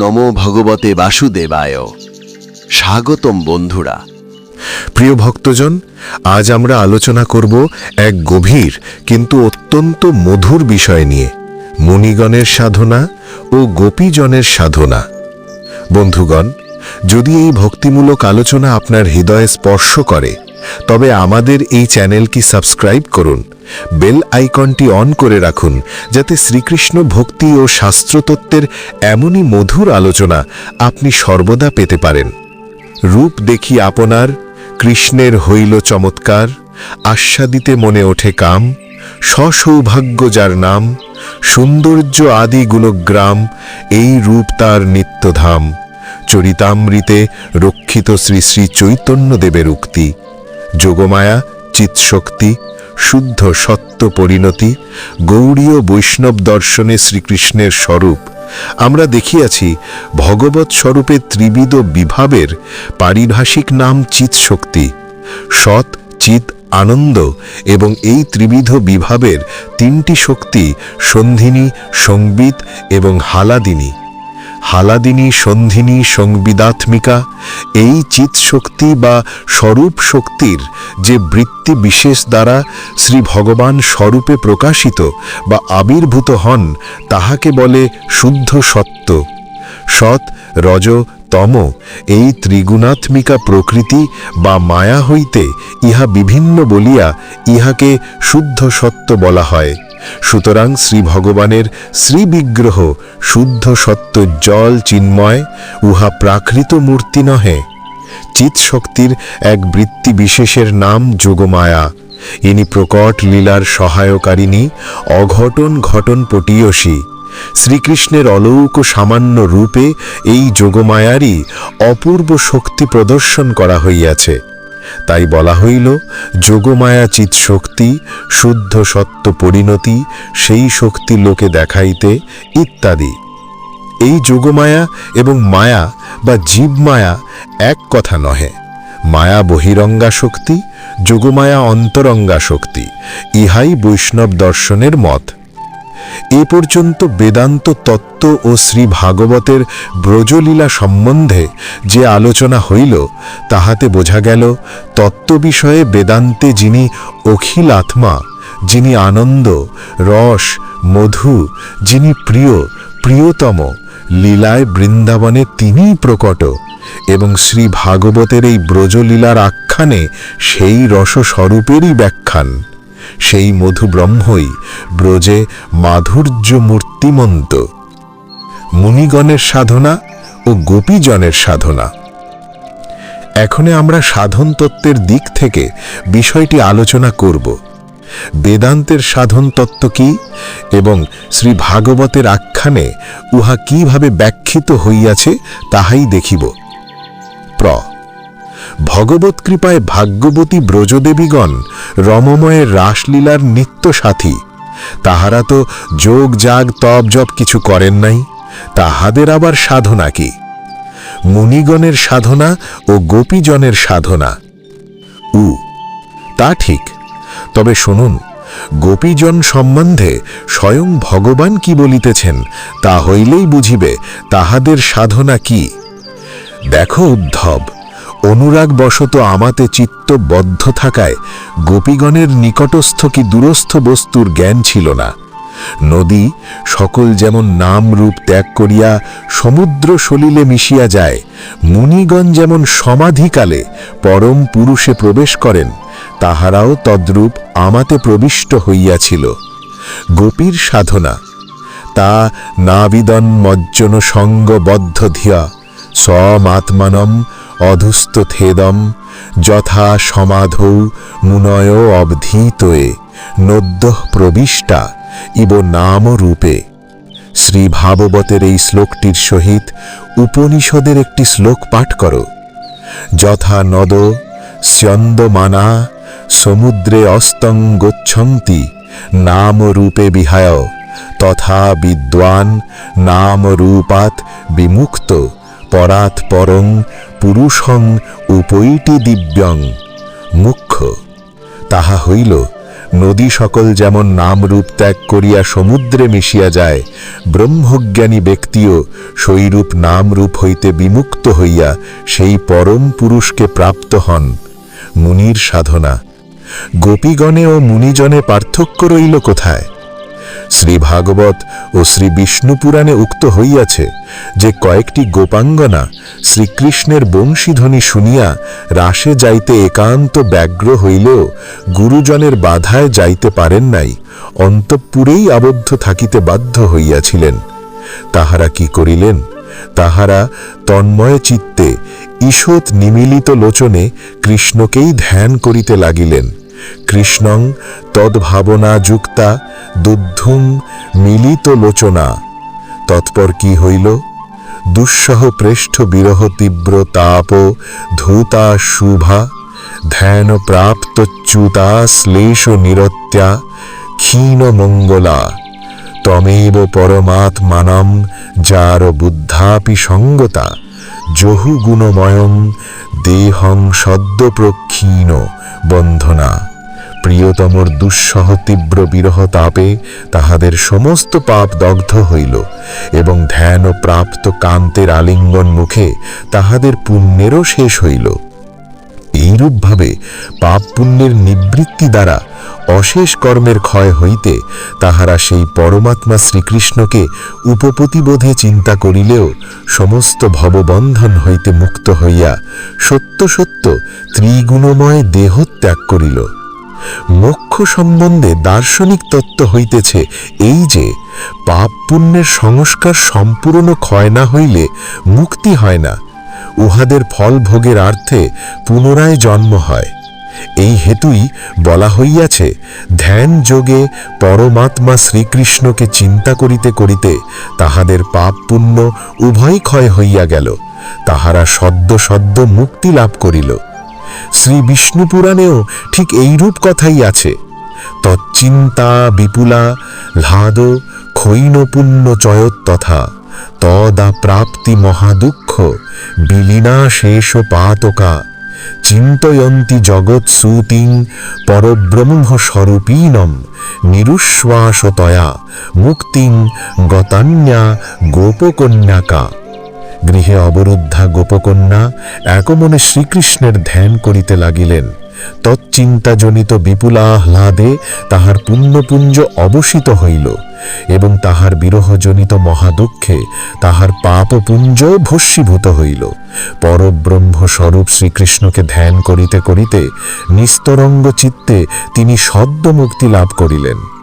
নমো ভগবতে বাসুদেবায়। স্বাগতম বন্ধুরা। প্রিয় ভক্তজন, আজ আমরা আলোচনা করব এক গভীর কিন্তু অত্যন্ত মধুর বিষয় নিয়ে, মুনিগণের সাধনা ও গোপীজনের সাধনা। বন্ধুগণ, যদি এই ভক্তিমূলক আলোচনা আপনার হৃদয়ে স্পর্শ করে, তবে আমাদের এই চ্যানেলটি সাবস্ক্রাইব করুন বেল আইকনটি অন করে রাখুন, যাতে শ্রীকৃষ্ণ ভক্তি ও শাস্ত্রতত্ত্বের এমনই মধুর আলোচনা আপনি সর্বদা পেতে পারেন। রূপ দেখি আপনার, কৃষ্ণের হইল চমৎকার, আস্বাদিতে মনে ওঠে কাম, সসৌভাগ্য যার নাম, সৌন্দর্য আদি গুণগ্রাম, এই রূপ তার নিত্যধাম। চরিতামৃতে রক্ষিত শ্রী শ্রী চৈতন্যদেবের উক্তি। যোগমায়া চিৎশক্তি শুদ্ধ সত্য পরিণতি গৌড়ীয় বৈষ্ণব দর্শনে শ্রীকৃষ্ণের স্বরূপ। আমরা দেখিয়াছি ভগবৎ স্বরূপে ত্রিবিধ বিভাবের পারিভাষিক নাম চিৎশক্তি। সৎ চিত আনন্দ এবং এই ত্রিবিধ বিভাবের তিনটি শক্তি সন্ধিনী, সংবিত এবং হালাদিনী। হালাদিনী, সন্ধিনী, সংবিদাত্মিকা, এই চিত শক্তি বা স্বরূপ শক্তির যে বৃত্তি বিশেষ দ্বারা শ্রী ভগবান স্বরূপে প্রকাশিত বা আবির্ভূত হন, তাহাকে বলে শুদ্ধ সত্য। সৎ, রজ, তম এই ত্রিগুণাত্মিকা প্রকৃতি বা মায়া হইতে ইহা বিভিন্ন বলিয়া ইহাকে শুদ্ধ সত্য বলা হয়। সুতরাং শ্রী ভগবানের শ্রীবিগ্রহ শুদ্ধ সত্য জল চিন্ময়, উহা প্রাকৃত মূর্তি নহে। চিৎশক্তির এক বৃত্তি বিশেষের নাম যোগমায়া। ইনি প্রকট লীলার সহায়কারিণী, অঘটন ঘটন পটীয়সী। শ্রীকৃষ্ণের অলৌক সামান্য রূপে এই যোগমায়ারই অপূর্ব শক্তি প্রদর্শন করা হইয়াছে। তাই বলা হইল, যোগমায়া চিৎ শক্তি, শুদ্ধ সত্য পরিণতি, সেই শক্তি লোকে দেখাইতে ইত্যাদি। এই যোগমায়া এবং মায়া বা জীবমায়া এক কথা নহে। মায়া বহিরঙ্গা শক্তি, যোগমায়া অন্তরঙ্গা শক্তি, ইহাই বৈষ্ণব দর্শনের মত। এ পর্যন্ত বেদান্ত তত্ত্ব ও শ্রী ভাগবতের ব্রজলীলা সম্বন্ধে যে আলোচনা হইল, তাহাতে বোঝা গেল, তত্ত্ব বিষয়ে বেদান্তে যিনি অখিল আত্মা, যিনি আনন্দ, রস, মধু, যিনি প্রিয়, প্রিয়তম, লীলায় বৃন্দাবনে তিনিই প্রকট, এবং শ্রী ভাগবতের এই ব্রজলীলার আখ্যানে সেই রসস্বরূপেরই ব্যাখ্যান। সেই মধু ব্রহ্মই ব্রজে মাধুর্য মূর্তিমন্ত মুনিগণের সাধনা ও গোপীজনের সাধনা। এখনে আমরা সাধন তত্ত্বের দিক থেকে বিষয়টি আলোচনা করব। বেদান্তের সাধন তত্ত্ব কি এবং শ্রী ভাগবতের আখ্যানে উহা কীভাবে ব্যাখ্যিত হইয়াছে তাহাই দেখিব। প্র ভগবত কৃপায় ভাগ্যবতী ব্রজদেবীগণ রমময়ের রাসলীলার নিত্য সাথী তাহারা তো যোগ জাগ তপ, জপ কিছু করেন নাই, তাহাদের আবার সাধনা কি? মুনিগণের সাধনা ও গোপীজনের সাধনা। উ, তা ঠিক। তবে শুনুন, গোপীজন সম্বন্ধে স্বয়ং ভগবান কি বলিতেছেন, তা হইলেই বুঝিবে তাহাদের সাধনা কি। দেখো, উদ্ধব অনুরাগবশত আমাতে চিত্ত বদ্ধ থাকায় গোপীগণের নিকটস্থ কি দূরস্থ বস্তুর জ্ঞান ছিল না। নদী সকল যেমন নাম রূপ ত্যাগ করিয়া সমুদ্র সলিলে মিশিয়া যায়, মুনিগণ যেমন সমাধিকালে পরম পুরুষে প্রবেশ করেন, তাহারাও তদ্রূপ আমাতে প্রবিষ্ট হইয়াছিল। গোপীর সাধনা, তা নাবিদন মজ্জন সঙ্গবদ্ধ ধিয়া স্বমাত্মানম অধুস্ত থেদম যথা সমাধৌ মুনয় অবধীতয়ে নদ্য প্রবিষ্টা ইব নাম রূপে। শ্রী ভাগবতের এই শ্লোকটির সহিত উপনিষদের একটি শ্লোক পাঠ করো। যথা নদ স্যন্দমানা সমুদ্রে অস্তং গচ্ছন্তি নাম রূপে বিহায় তথা বিদ্বান নাম রূপাত বিমুক্ত। পরাৎ পরং পুরুষং উপৈটি দিব্যং। মুখ্য, তাহা হইল, নদী সকল যেমন নাম রূপ ত্যাগ করিয়া সমুদ্রে মিশিয়া যায়, ব্রহ্মজ্ঞানী ব্যক্তিও সেইরূপ নাম রূপ হইতে বিমুক্ত হইয়া সেই পরম পুরুষকে প্রাপ্ত হন। মুনির সাধনা, গোপীগণে ও মুনিজনে পার্থক্য রইল কোথায়? শ্রী ভাগবত ও শ্রী বিষ্ণু পুরাণে উক্ত হইয়াছে যে কয়েকটি গোপাঙ্গনা শ্রীকৃষ্ণের বংশীধ্বনি শুনিয়া রাসে যাইতে একান্ত ব্যগ্র হইলেও গুরুজনের বাধায় যাইতে পারেন নাই, অন্তঃপুরেই আবদ্ধ থাকিতে বাধ্য হইয়াছিলেন। তাহারা কি করিলেন? তাহারা তন্ময় চিত্তে ঈষৎ নিমিলিত লোচনে কৃষ্ণকেই ধ্যান করিতে লাগিলেন। কৃষ্ণং তদ্ভাবনা যুক্তা দুদ্ধুম মিলিত লোচনা তৎপর কি হইল? দুঃসহ প্রেষ্ঠ বিরহ তীব্র তাপ ধূতা শুভা, ধ্যান প্রাপ্ত চ্যুতা শ্লেষ নিরত্যা, ক্ষীণ মঙ্গলা। তমেব পরমাত্মানম যার বুদ্ধাপি সঙ্গতা জহু গুণময়ং দেহং সদ্য প্রক্ষীণ বন্ধনা। প্রিয়তমর দুঃসহ তীব্র বিরহ তাপে তাহাদের সমস্ত পাপ দগ্ধ হইল এবং ধ্যান ও প্রাপ্ত কান্তের আলিঙ্গন মুখে তাহাদের পুণ্যেরও শেষ হইল। এইরূপভাবে পাপ পুণ্যের নিবৃত্তি দ্বারা অশেষ কর্মের ক্ষয় হইতে তাহারা সেই পরমাত্মা শ্রীকৃষ্ণকে উপপতিবোধে চিন্তা করিলেও সমস্ত ভববন্ধন হইতে মুক্ত হইয়া সত্য সত্য ত্রিগুণময় দেহ ত্যাগ করিল। মোক্ষ সম্বন্ধে দার্শনিক তত্ত্ব হইতেছে এই যে, পাপ পুণ্যের সংস্কার সম্পূর্ণ ক্ষয় না হইলে মুক্তি হয় না। উহাদের ফল ভোগের আর্থে পুনরায় জন্ম হয়। এই হেতুই বলা হইয়াছে, ধ্যান যোগে পরমাত্মা শ্রীকৃষ্ণকে চিন্তা করিতে করিতে তাহাদের পাপ পুণ্য উভয় ক্ষয় হইয়া গেল, তাহারা সদ্য সদ্য মুক্তি লাভ করিল। শ্রী বিষ্ণু পুরাণেও ঠিক এইরূপ কথাই আছে। তচ্চিন্তা বিপুলা হ্লাদ ক্ষৈণ পুণ্য চয়ত তথা তদা প্রাপ্তি মহাদুঃখ বিলীনা শেষ পাতকা চিন্তয়ন্তি জগৎ সুতিং পরব্রহ্ম স্বরূপীনম নিরুশ্বাসতয়া, মুক্তিং গতান্যা গোপকন্যাকা। গৃহে অবরুদ্ধা গোপকন্যা একমনে শ্রীকৃষ্ণের ধ্যান করিতে লাগিলেন। তচ্চিন্তাজনিত বিপুলাহ্লাদে তাহার পুণ্যপুঞ্জ অবসিত হইল এবং তাহার বিরহজনিত মহাদুঃখে তাহার পাপপুঞ্জ ভস্মীভূত হইল। পরব্রহ্ম স্বরূপ শ্রীকৃষ্ণকে ধ্যান করিতে করিতে নিস্তরঙ্গ চিত্তে তিনি সদ্য মুক্তি লাভ করিলেন।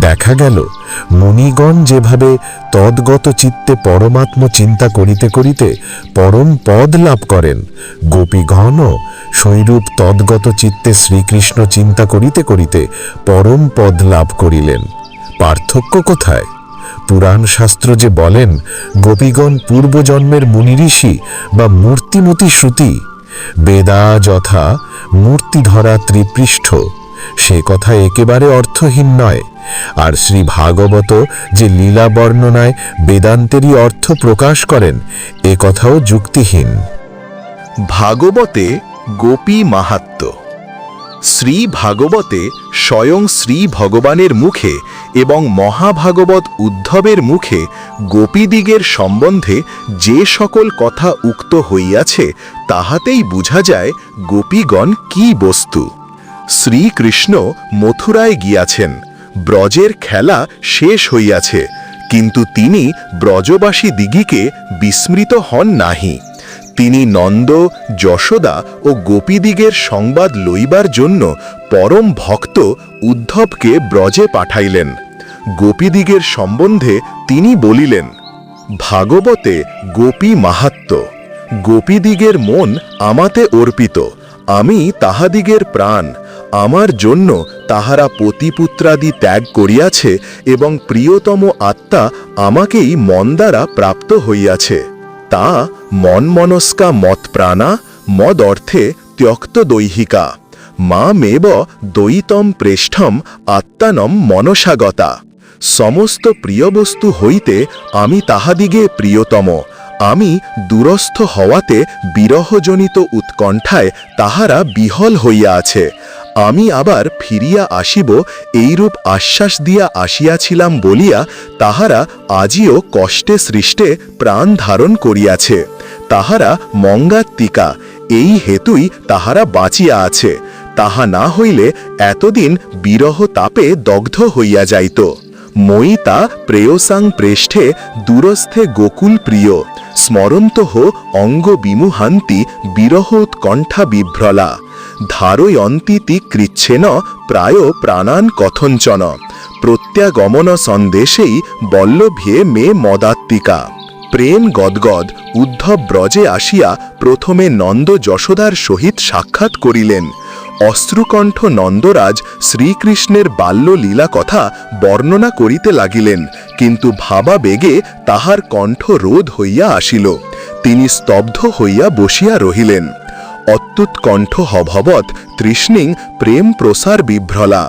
দেখা গেল, মুনিগণ যেভাবে তদ্গত চিত্তে পরমাত্ম চিন্তা করিতে করিতে পরম পদ লাভ করেন, গোপীগণও শৈরূপ তদ্গত চিত্তে শ্রীকৃষ্ণ চিন্তা করিতে করিতে পরম পদ লাভ করিলেন। পার্থক্য কোথায়? পুরাণ শাস্ত্র যে বলেন, গোপীগণ পূর্বজন্মের মুনিঋষি বা মূর্তিমতি শ্রুতি, বেদা যথা মূর্তি ধরা ত্রিপৃষ্ঠ। সে কথা একেবারে অর্থহীন নয়। আর শ্রী ভাগবত যে লীলা বর্ণনায় বেদান্তেরই অর্থ প্রকাশ করেন, এ কথাও যুক্তিহীন। ভাগবতে গোপী মাহাত্ম। শ্রী ভাগবতে স্বয়ং শ্রী ভগবানের মুখে এবং মহাভাগবত উদ্ধবের মুখে গোপীদিগের সম্বন্ধে যে সকল কথা উক্ত হইয়াছে, তাহাতেই বুঝা যায় গোপীগণ কি বস্তু। শ্রীকৃষ্ণ মথুরায় গিয়াছেন। ব্রজের খেলা শেষ হইয়াছে, কিন্তু তিনি ব্রজবাসী দিগিকে বিস্মৃত হন নাহি। তিনি নন্দ, যশোদা ও গোপীদিগের সংবাদ লইবার জন্য পরম ভক্ত উদ্ধবকে ব্রজে পাঠাইলেন। গোপীদিগের সম্বন্ধে তিনি বলিলেন, ভাগবতে গোপী মাহাত্ম, গোপীদিগের মন আমাতে অর্পিত, আমি তাহাদিগের প্রাণ আমার জন্য তাহারা পতিপুত্রাদি ত্যাগ করিয়াছে এবং প্রিয়তম আত্মা আমাকেই মন দ্বারা প্রাপ্ত হইয়াছে। তা মনমনস্কা মৎপ্রাণা, মদ অর্থে ত্যক্ত দৈহিকা। মা মেব দয়িতম প্রেষ্ঠম আত্মানম মনসাগতা। সমস্ত প্রিয় বস্তু হইতে আমি তাহাদিগে প্রিয়তম। আমি দূরস্থ হওয়াতে বিরহজনিত উৎকণ্ঠায় তাহারা বিহল হইয়া আছে। আমি আবার ফিরিয়া আসিব, এইরূপ আশ্বাস দিয়া আসিয়াছিলাম বলিয়া তাহারা আজিও কষ্টে সৃষ্টে প্রাণ ধারণ করিয়াছে। তাহারা মঙ্গাত্তিকা এই হেতুই তাহারা বাঁচিয়া আছে। তাহা না হইলে এতদিন বিরহ তাপে দগ্ধ হইয়া যাইত। ময়িতা প্রেয়সাং প্রেষ্ঠে দূরস্থে গোকুল প্রিয়। স্মরন্তহ অঙ্গ বিমুহান্তি বিরহ উৎকণ্ঠা বিভ্রলা। ধারয়ন্তীতি কৃচ্ছেন প্রায় প্রাণান কথঞ্চন। প্রত্যাগমন সন্দেশেই বল্লভ্যে মে মদাত্তিকা প্রেম গদগদ উদ্ধব ব্রজে আসিয়া প্রথমে নন্দ যশোদার সহিত সাক্ষাৎ করিলেন। অশ্রুকণ্ঠ নন্দরাজ শ্রীকৃষ্ণের বাল্যলীলা কথা বর্ণনা করিতে লাগিলেন, কিন্তু ভাবা বেগে তাহার কণ্ঠ রোধ হইয়া আসিল। তিনি স্তব্ধ হইয়া বসিয়া রহিলেন। অত্যুৎকণ্ঠ হভবৎ তৃষ্ণিং প্রেম প্রসার বিভ্রলা।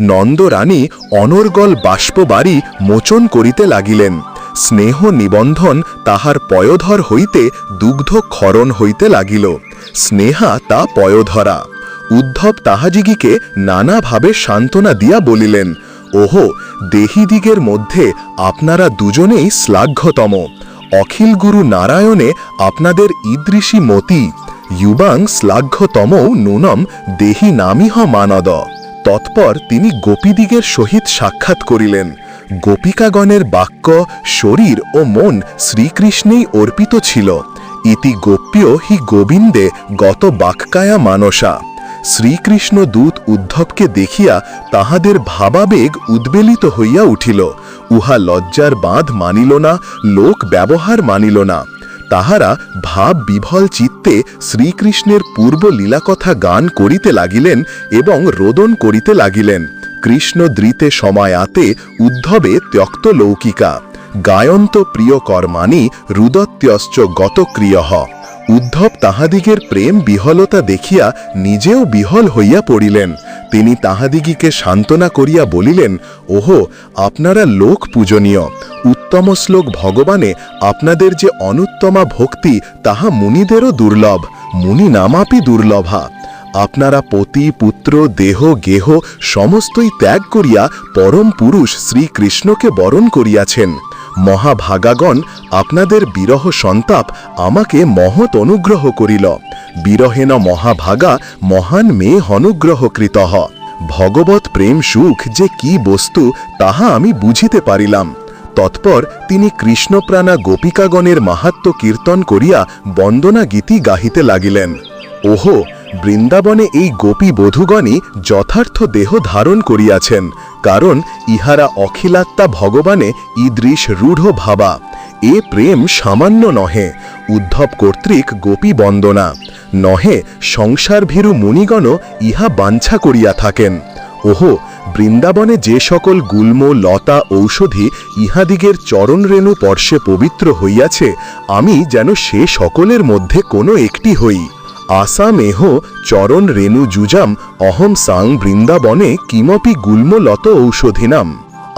নন্দরানী অনর্গল বাষ্পবাড়ি মোচন করিতে লাগিলেন। স্নেহ নিবন্ধন তাহার পয়োধর হইতে দুগ্ধ ক্ষরণ হইতে লাগিল। স্নেহা তা পয়োধরা। উদ্ধব তাহাজিগিকে নানাভাবে সান্ত্বনা দিয়া বলিলেন, ওহো, দেহিদিগের মধ্যে আপনারা দুজনেই শ্লাঘ্যতম। অখিল গুরু নারায়ণে আপনাদের ঈদৃশী মতি। ইউবাং শ্লাঘ্যতম নুনম দেহি নামিহ মানদ। তৎপর তিনি গোপীদিগের সহিত সাক্ষাৎ করিলেন। গোপিকাগণের বাক্য, শরীর ও মন শ্রীকৃষ্ণেই অর্পিত ছিল। ইতি গোপ্য হি গোবিন্দে গত বাক্কায়া মানসা। শ্রীকৃষ্ণ দূত উদ্ধবকে দেখিয়া তাহাদের ভাবাবেগ উদ্বেলিত হইয়া উঠিল। উহা লজ্জার বাঁধ মানিল না, লোক ব্যবহার মানিল না। তাহারা ভাব বিভল চিত্তে শ্রীকৃষ্ণের পূর্ব লীলাকথা গান করিতে লাগিলেন এবং রোদন করিতে লাগিলেন। কৃষ্ণ দ্রিতে সময় আতে উদ্ধবে ত্যক্ত লৌকিকা। গায়ন্ত প্রিয় কর্মাণী রুদত্যশ্চ গতক্রিয়ঃ উদ্ধব তাহাদিগের প্রেম বিহলতা দেখিয়া নিজেও বিহল হইয়া পড়িলেন। তিনি তাহাদিগিকে সান্ত্বনা করিয়া বলিলেন, ওহো, আপনারা লোক পূজনীয়। উত্তম শ্লোক ভগবানে আপনাদের যে অনুত্তমা ভক্তি, তাহা মুনিদেরও দুর্লভ। মুনি নামাপি দুর্লভা। আপনারা পতি, পুত্র, দেহ, গেহ সমস্তই ত্যাগ করিয়া পরম পুরুষ শ্রীকৃষ্ণকে বরণ করিয়াছেন। মহাভাগাগণ আপনাদের বিরহ সন্তাপ আমাকে মহৎ অনুগ্রহ করিল। বিরহেন মহাভাগা মহান মেয়ে অনুগ্রহ কৃতঃ ভগবত প্রেম সুখ যে কি বস্তু, তাহা আমি বুঝিতে পারিলাম। তৎপর তিনি কৃষ্ণপ্রাণা গোপিকাগণের মাহাত্ম কীর্তন করিয়া বন্দনা গীতি গাহিতে লাগিলেন। ওহো, বৃন্দাবনে এই গোপী বধূগণই যথার্থ দেহ ধারণ করিয়াছেন। কারণ ইহারা অখিলাত্মা ভগবানে ঈদৃশ রূঢ় ভাবা। এ প্রেম সামান্য নহে, উদ্ধব কর্তৃক গোপী বন্দনা। নহে, সংসারভীরু মুনিগণ ইহা বাঞ্ছা করিয়া থাকেন। ওহো, বৃন্দাবনে যে সকল গুল্ম, লতা, ঔষধি ইহাদিগের চরণরেণু পর্শে পবিত্র হইয়াছে, আমি যেন সে সকলের মধ্যে কোনো একটি হই। আসামেহ চরণ রেণু যুজাম অহম সাং বৃন্দাবনে কিমপি গুল্মলত ঔষধিনাম।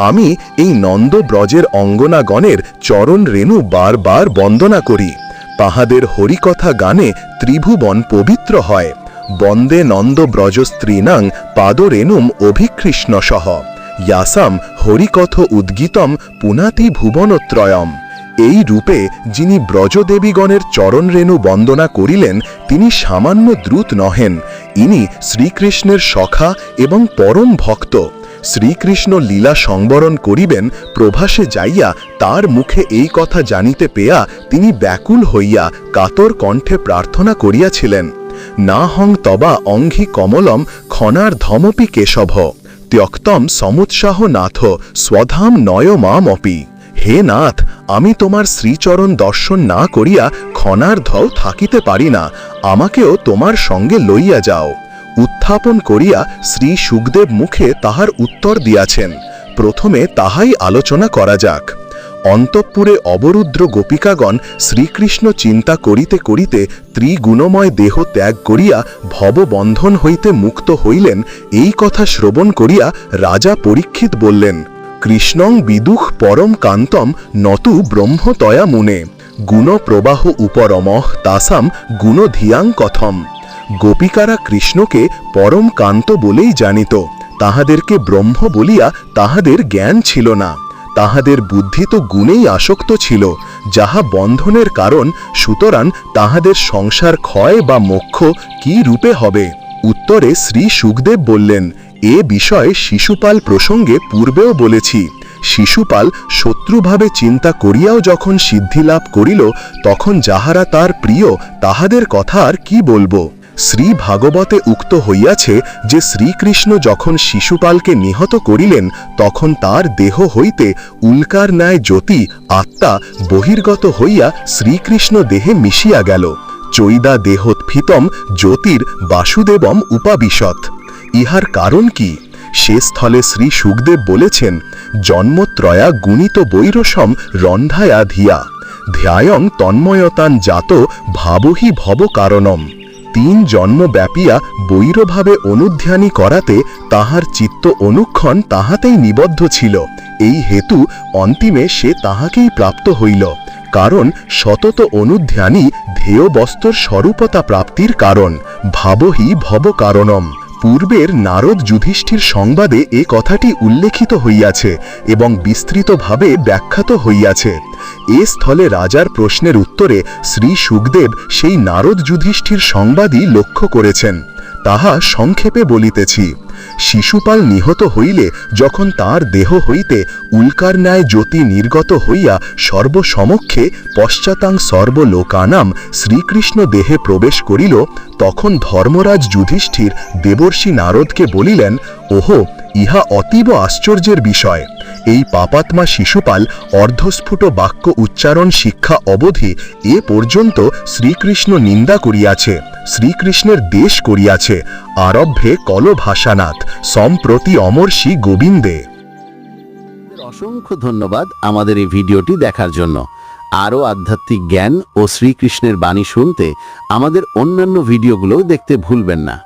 আমি এই নন্দ ব্রজের অঙ্গনাগণের চরণ রেণু বারবার বন্দনা করি। তাহাদের হরিকথা গানে ত্রিভুবন পবিত্র হয়। বন্দে নন্দ ব্রজ স্ত্রীনাং পাদরেণুম অভিকৃষ্ণ সহ ইয়াসাম হরিকথ উদ্গীতম পুনাতি ভুবনত্রয়ম। এই রূপে যিনি ব্রজদেবীগণের চরণরেণু বন্দনা করিলেন, তিনি সামান্য দ্রুত নহেন। ইনি শ্রীকৃষ্ণের সখা এবং পরম ভক্ত। শ্রীকৃষ্ণ লীলা সংবরণ করিবেন, প্রভাসে যাইয়া তার মুখে এই কথা জানিতে পেয়া তিনি ব্যাকুল হইয়া কাতর কণ্ঠে প্রার্থনা করিয়াছিলেন। না হং তবা অঙ্ঘি কমলম ক্ষণার ধমপি কেশভ। ত্যক্তম সমুৎসাহ নাথ, স্বধাম নয় মামপি। হে নাথ, আমি তোমার শ্রীচরণ দর্শন না করিয়া ক্ষণার্ধও থাকিতে পারি না, আমাকেও তোমার সঙ্গে লইয়া যাও। উত্থাপন করিয়া শ্রী সুখদেব মুখে তাহার উত্তর দিয়াছেন। প্রথমে তাহাই আলোচনা করা যাক। অন্তঃপুরে অবরুদ্র গোপিকাগণ শ্রীকৃষ্ণ চিন্তা করিতে করিতে ত্রিগুণময় দেহ ত্যাগ করিয়া ভববন্ধন হইতে মুক্ত হইলেন, এই কথা শ্রবণ করিয়া রাজা পরীক্ষিত বললেন কৃষ্ণং বিদুঃ পরম কান্তম নতু ব্রহ্মতয়া মুনে। গুণপ্রবাহ উপরমঃ তাসাম গুণধিয়াং কথম। গোপিকারা কৃষ্ণকে পরম কান্ত বলেই জানিত। তাহাদেরকে ব্রহ্ম বলিয়া তাহাদের জ্ঞান ছিল না। তাহাদের বুদ্ধি তো গুণেই আসক্ত ছিল। যাহা বন্ধনের কারণ, সুতরাং তাহাদের সংসার ক্ষয় বা মোক্ষ কি রূপে হবে? উত্তরে শ্রী সুখদেব বললেন এ বিষয়ে শিশুপাল প্রসঙ্গে পূর্বেও বলেছি, শিশুপাল শত্রুভাবে চিন্তা করিয়াও যখন সিদ্ধিলাভ করিল, তখন যাহারা তার প্রিয়, তাহাদের কথা আর কি বলব? শ্রী ভাগবতে উক্ত হইয়াছে যে শ্রীকৃষ্ণ যখন শিশুপালকে নিহত করিলেন, তখন তার দেহ হইতে উল্কার ন্যায় জ্যোতি, আত্মা বহির্গত হইয়া শ্রীকৃষ্ণ দেহে মিশিয়া গেল। চৈদা দেহোৎফিতম জ্যোতির বাসুদেবম উপাবিশত ইহার কারণ কি? সে স্থলে শ্রী সুখদেব বলেছেন, জন্মত্রয়া গুণিত বৈরসম রন্ধায়া ধিয়া, ধ্যায়ং তন্ময়তান জাত ভাবহি ভব কারণম। তিন জন্ম ব্যাপিয়া বৈরভাবে অনুধ্যানী করাতে তাহার চিত্ত অনুক্ষণ তাহাতেই নিবদ্ধ ছিল। এই হেতু অন্তিমে সে তাহাকেই প্রাপ্ত হইল। কারণ সতত অনুধ্যানই ধেয় বস্তর স্বরূপতা প্রাপ্তির কারণ, ভাবহি ভব কারণম। পূর্বের নারদ যুধিষ্ঠির সংবাদে এ কথাটি উল্লেখিত হইয়াছে এবং বিস্তৃতভাবে ব্যাখ্যাত হইয়াছে। এ স্থলে রাজার প্রশ্নের উত্তরে শ্রী সুখদেব সেই নারদ যুধিষ্ঠির সংবাদই লক্ষ্য করেছেন। তাহা সংক্ষেপে বলিতেছি, শিশুপাল নিহত হইলে যখন তার দেহ হইতে উল্কার ন্যায় জ্যোতি নির্গত হইয়া সর্বসমক্ষে পশ্চাতাং সর্বলোকানাম শ্রীকৃষ্ণ দেহে প্রবেশ করিল, তখন ধর্মরাজ যুধিষ্ঠির দেবর্ষি নারদকে বলিলেন, ওহো, ইহা অতীব আশ্চর্যের বিষয়। এই পাপাত্মা শিশুপাল অর্ধস্ফুট বাক্য উচ্চারণ শিক্ষা অবধি এ পর্যন্ত শ্রীকৃষ্ণ নিন্দা করিয়াছে, শ্রীকৃষ্ণের দেশ করিয়াছে। আরব্ভে কলভাষানাথ সম্প্রতি অমর্ষি গোবিন্দে। অসংখ্য ধন্যবাদ আমাদের এই ভিডিওটি দেখার জন্য। আরও আধ্যাত্মিক জ্ঞান ও শ্রীকৃষ্ণের বাণী শুনতে আমাদের অন্যান্য ভিডিওগুলোও দেখতে ভুলবেন না।